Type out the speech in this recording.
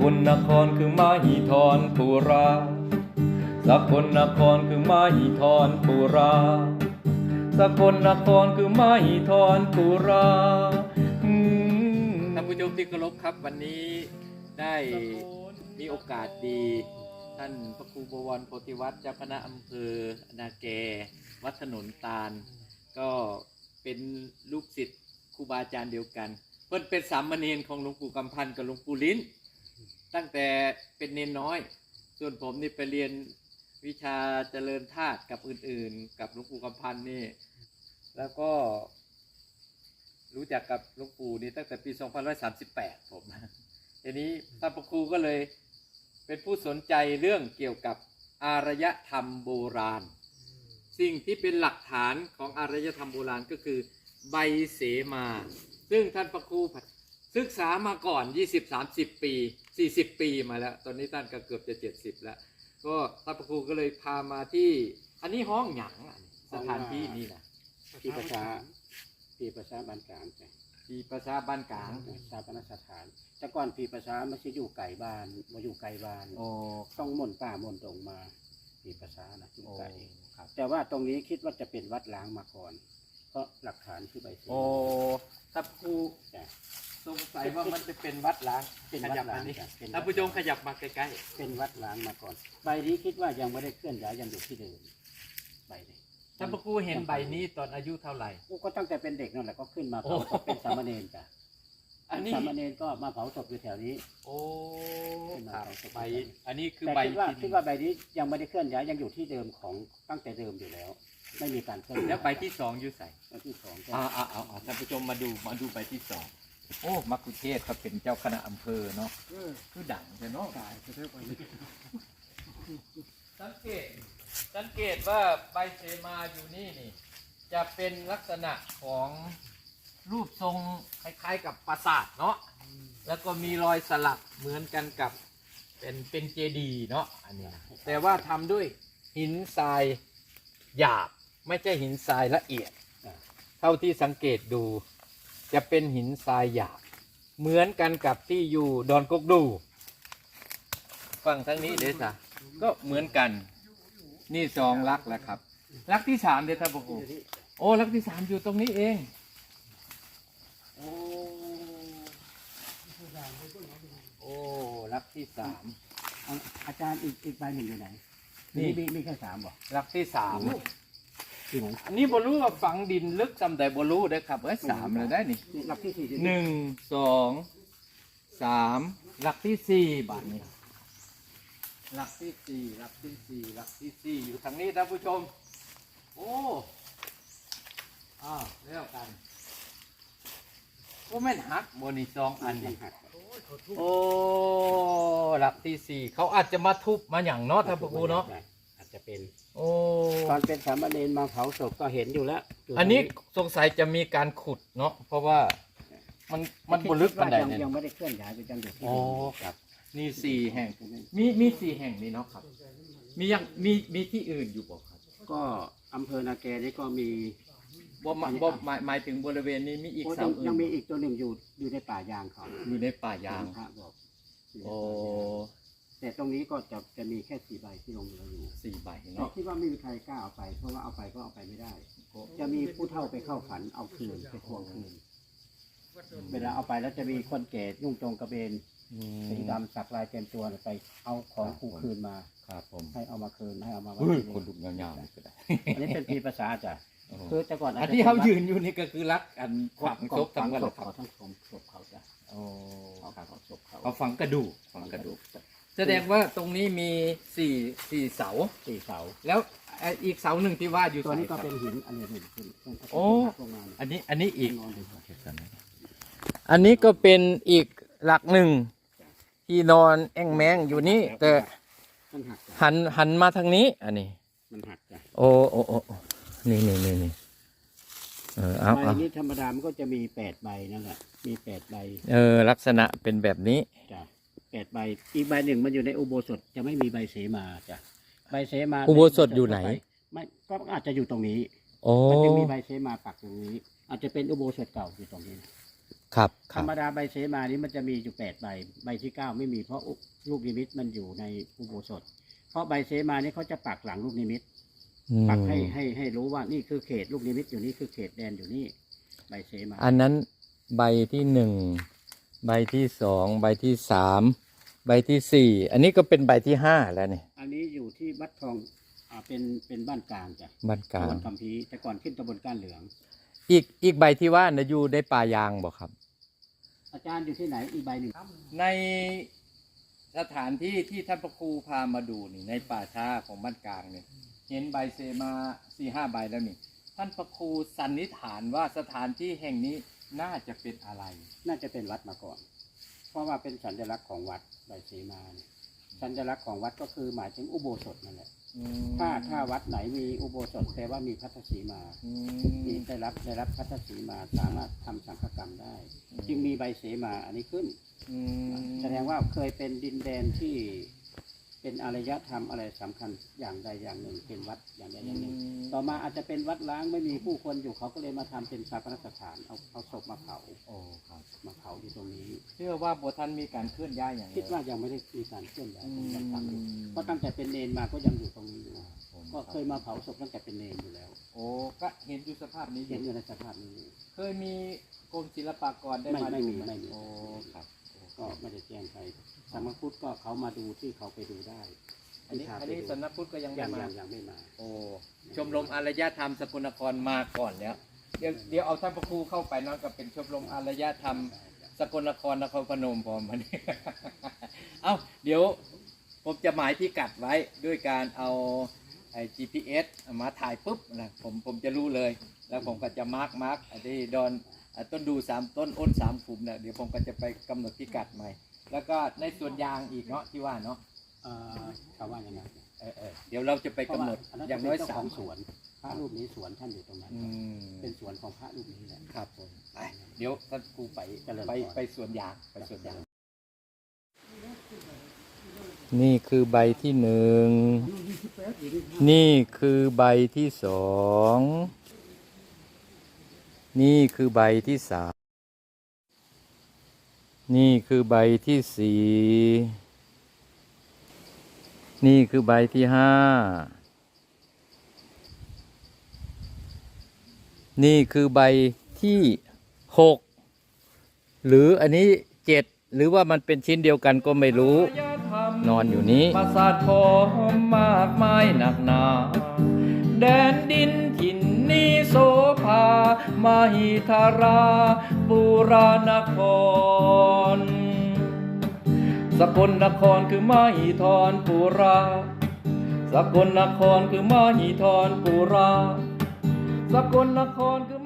กลนครคือมาหิทรปุราสกลนครคือมาหิทรปุราสกลนครคือมาหิทรปุราท่านผู้ชมที่เคารพครับ วันนี้ได้มีโอกาสดี ท่านพระครูบวรโพธิวัฒน์เจ้าคณะอำเภอนาแก วัดถนนตาล ก็เป็นลูกศิษย์ครูบาอาจารย์เดียวกันเพิ่นเป็นสามเณรของหลวงปู่กำพันกับหลวงปู่ลิ้น ตั้งแต่เป็นเนนน้อย ส่วนผมนี่ไปเรียนวิชาเจริญธาตุกับอื่นๆ กับหลวงปู่กำพันธ์นี่ แล้วก็ รู้จักกับหลวงปู่นี่ตั้งแต่ปี2538 ผมทีนี้ท่านพระครูก็เลยเป็นผู้สนใจเรื่องเกี่ยวกับอารยธรรมโบราณ สิ่งที่เป็นหลักฐานของอารยธรรมโบราณก็คือใบเสมา ซึ่งท่านพระครู ศึกษามาก่อน 20-30 ปี 40 ปีมาแล้ว ตอนนี้ท่านก็เกือบจะ 70 แล้ว ก็ท่านพระครูก็เลยพามาที่ อันนี้ห้องหยังอะสถานที่นี่นะปีประชาปีประชาบ้านกลางจ้ะที่ประชาบ้านกลางชาปนสถาน แต่ก่อนปีประชาไม่ใช่อยู่ไก่บ้านมาอยู่ไก่บ้านโอ้ต้องม่นป่าม่นตรงมาปีประชานะอยู่โอ้ไก่ครับแต่ว่าตรงนี้คิดว่าจะเป็นวัดล้างมาก่อน เพราะหลักฐานคือใบเสโอ้ถ้าครูจ้ะส งสัยว่ามันจะเป็นวัดล้างเป็นวัดขยับล้างมานี่จ้ะเป็นวัดท่านผู้ชมขยับมาใกล้เป็นวัดล้างมาก่อน ใบนี้คิดว่ายังไม่ได้เคลื่อนย้ายยังอยู่ที่เดิมใบนี้ๆท่านพระครูเห็นใบนี้ตอนอายุเท่าไหร่ก็ตั้งแต่เป็นเด็กนั่นแหละก็ขึ้นมาโอ้เผาศพเป็นสามเณรจ้ะอันนี้ สามเณรก็มาเผาศพอยู่แถวนี้ โอ้ขึ้นมาครับเอาศพใบไปอันนี้คือแต่ใบคิดว่าที่คิดว่าใบนี้ยังไม่ได้เคลื่อนย้ายยังอยู่ที่เดิมของตั้งแต่เดิมอยู่แล้ว ไม่มีการเคลื่อนย้ายแล้วใบที่สองอยู่ใส่ใบที่สองก็อ่าอ่าเอาเอาท่านผู้ชมมาดูมาดูใบที่สอง โอ้มักคุเทศเขาเป็นเจ้าคณะอำเภอเนาะคือดังใช่เนาะตายจะเท่าไปนี้สังเกต สังเกตว่าใบเสมาอยู่นี่นี่ จะเป็นลักษณะของรูปทรงคล้ายๆกับปราสาทเนาะ แล้วก็มีรอยสลักเหมือนกันกับเป็นเป็นเจดีย์เนาะอันนี้นะแต่ว่าทำด้วยหินทรายหยาบ ไม่ใช่หินทรายละเอียด เท่าที่สังเกตดู จะเป็นหินทรายหยาบเหมือนกันกับที่อยู่ดอนกกดูฝั่งทั้งนี้เดซ่ะก็เหมือนกัน นี่สองลักแล้วครับ ลักที่สามเดซ่าบอกโอ้ลักที่สามอยู่ตรงนี้เองโอ้โอ้ลักที่สามเอาอาจารย์อีกอีกใบหนึ่งอยู่ไหนนี่นี่มีมีแค่สามบ่ลักที่สาม ที่ไหนอันนี้บรู้ว่าฝังดินลึกจำแต่บรู้ได้อครับเอ้ยสามเลยได้นี่นี่หลักที่สี่ที่หนึ่งสองสามหลักที่สี่บาทนี้หลักที่สี่หลักที่สี่หลักที่สี่อยู่ทางนี้ท่านผู้ชม โอ้อ้าวเรียกกันก็แม่นหักโมนี่สองอันยันี้งหักโอ้หลักที่สี่เขาอาจจะมาทุบมาอย่างเนาะท่านผู้ชมเนาะอาจจะเป็น โอ้ ตอนเป็นสามเณรมาเผาศพก็เห็นอยู่แล้วยู่อันนี้สงสัยจะมีการขุดเนาะเพราะว่ามันมันบลึกคิปันใดว่ายังเนี่ย ยังไม่ได้เคลื่อนย้ายไปยังอยู่ที่โอ้เดิมครับมีสี่แห่ง มีมีสี่แห่งนี้เนาะครับ มียังมีมีที่อื่นอยู่บ่ครับก็อำเภอนาแกนี่ก็มีบ่มาบ่หมายหมายถึงบริเวณนี้มีอีกโอ้เสายังอื่นยังมีอีกตัวหนึ่งอยู่อยู่ในป่ายางเขาอยู่ในป่ายาง พระบอก โอ้ แต่ตรงนี้ก็จะจะมีแค่สี่ใบที่ลงเหลืออยู่สี่ใบแต่เนาะคิดว่าไม่มีใครกล้าเอาไป เพราะว่าเอาไปก็เอาไปไม่ได้ จะมีผู้เฒ่าไปเข้าฝันเอาคืนไปทวงคืน เวลาเอาไปแล้วจะมีคนแก่นุ่งจงกระเบนอืมสีดำสักลายเต็มตัวไป เอาของขู่คืนมา ครับผมให้เอามาคืนให้เอามาไว้เฮ้ยที่คนลุกยาวๆนี่ก็ได้อันนี้เป็นพีภาษาจ้ะโอ้คือแต่ก่อนอันที่เขายืนอยู่นี่ก็คือรักอันฝังศพฝัทั้งงวันศเลยพครับเขาทั้งศพศพเขาจ้ะโอ้เขาเขาศพเขาเขาฝังกระดูกฝังกระดูก แสดงว่าตรงนี้มีสี่สี่เสา สี่เสา แล้วไอ้อีกเสาหนึ่งที่ว่าอยู่ตัวนี้ก็ไหครับเป็นหินอันนี้หินหินหินโอ้ลงมาเนี่ยอันนี้อันนี้อีกนอนดีกว่าอันนี้ก็เป็นอีกหลักหนึ่งที่นอนแอ่งแมงอยู่นี่แต่มันหักจ้ะหันหันมาทางนี้ อันนี้ มันหักจ้ะโอ้โอ้โอ้โอ้นี่นี่นี่นี่เออเอาใบเอานี้ธรรมดามันก็จะมีแปดใบนั่นแหละมีแปดใบเออลักษณะเป็นแบบนี้ จ้ะ แปดใบ อีกใบหนึ่งมันอยู่ในอุโบสถจะไม่มีใบเสมาจ้ะใบเสมาอุโบสถอยู่ไหน ไม่ก็อาจจะอยู่ตรงนี้โอ้มันจะมีใบเสมาปักตรงนี้ อาจจะเป็นอุโบสถเก่าอยู่ตรงนี้ครับคธรัรบรมดาใบเสมานี้มันจะมีอยู่แปดใบ ใบที่เก้าไม่มีเพราะลูกนิมิตมันอยู่ในอุโบสถ เพราะใบเสมานี้เขาจะปักหลังลูกนิมิตอืมปักให้ให้ให้รู้ว่านี่คือเขตลูกนิมิตอยู่นี่คือเขตแดนอยู่นี่ ใบเสมา อันนั้นใบที่หนึ่ง ใบที่สองใบที่สามใบที่สี่อันนี้ก็เป็นใบที่ห้าแล้วเนี่ยอันนี้อยู่ที่วัดทองอ่าเป็นเป็นบ้านกลางจ้ะบ้านกลาตำบงลคำพีร์แต่ก่อนขึ้นตำบลก้านเหลือง อีกอีกใบที่ว่านะอยู่ได้ป่ายางบอกครับ อาจารย์อยู่ที่ไหนอีกใบหนึ่งในสถานที่ที่ท่านพระครูพามาดูนี่ในป่าช้าของบ้านกลางเนี่ยเห็นใบเซมาสี่ห้าใบแล้วนี่ท่านพระครูสันนิษฐานว่าสถานที่แห่งนี้ น่าจะเป็นอะไร น่าจะเป็นวัดมาก่อน เพราะว่าเป็นสัญลักษณ์ของวัดใบเสมาเนี่ยสัญลักษณ์ของวัดก็คือหมายถึงอุโบสถนั่นแหละ ถ้าถ้าวัดไหนมีอุโบสถแปลว่ามีพัทธสีมาอืมมีได้รับได้รับพัทธสีมาสามารถทำสังฆกรรมได้ จึงมีใบเสมาอันนี้ขึ้นอืมแสดงว่าเคยเป็นดินแดนที่ เป็นอารยธรรมอะไรสำคัญอย่างใดอย่างหนึ่ง เป็นวัดอย่างใดอย่างหนึ่ง ต่อมาอาจจะเป็นวัดล้างไม่มีผู้คนอยู่เขาก็เลยมาทำเป็นชาปนสถานเอาเอาศพมาเผาโอ้ครับมาเผาอยู่ตรงนี้ เชื่อว่าบัวท่านมีการเคลื่อนย้ายอย่างคิดว่ายังไม่ได้มีการเคลื่อนย้ายอืมยังทำอยู่เพราะตั้งแต่เป็นเนนมาก็ยังอยู่ตรงนี้อยู่ผมก็เคยมาเผาศพตั้งแต่เป็นเนนอยู่แล้วโอ้ก็เห็นอยู่สภาพนี้อเห็นยู่อยู่ในสภาพนี้ เคยมีกรมศิลปากรได้ไม่มาไม่ดูมีหไม่มี โอ้ครับโอ้ ก็ไม่ได้แจ้งใครสำนักพุทธก็เขามาดูที่เขาไปดูได้อันนี้ที่พาอันไปนี้ดูสำนักพุทธก็ยังไม่ยังมายังยังไม่มา โอ้ชมรมอารยธรรมสกลนครมาก่อนแล้วเดี๋ยวเดี๋ยวเอาท่านพระครูเข้าไปเนาะกับเป็นชมรมอารยธรรม สกลนครนครพนมพร้อมมัน เอ้า เดี๋ยวผมจะหมายพิกัดไว้ด้วยการเอาไอ้ GPS มาถ่ายปุ๊บนะผมผมจะรู้เลย แล้วผมก็จะมาร์กมาร์กไอ้ที่ดอน อะต้นดูสามต้นอ้นสามขุมเนี่ยเดี๋ยวผมก็จะไปกำหนดพิกัดใหม่ แล้วก็ในสวนยางอีกเนาะที่ว่าเนาะเอ่อเขาว่าอย่างนั้นเออเออเดี๋ยวเราจะไปกำหนดเพระว่อย่างน้อยเป็เจ้สาขมองสวนพระรูปนี้สวนท่านอยู่ตรงนั้น อืมเป็นสวนของพระรูปนี้แหละ ครับผมไปเดี๋ยวท่านครูไปเจริญพร ไปไปสวนยางไปสวนยาง นี่คือใบที่หนึ่ง นี่คือใบที่สอง นี่ นี่คือใบที่สามนี่คือใบที่สี่นี่คือใบที่ห้านี่คือใบที่หกหรืออันนี้เจ็ดหรือว่ามันเป็นชิ้นเดียวกันก็ไม่รู้ นอนอยู่นี้ปราสาทขอมมากมายหนักหนา แดนดิน นีโสภา มหิธาราปุรานคร สกลนครคือมหิธรปุรา สกลนครคือมหิธรปุรา สกลนครคือ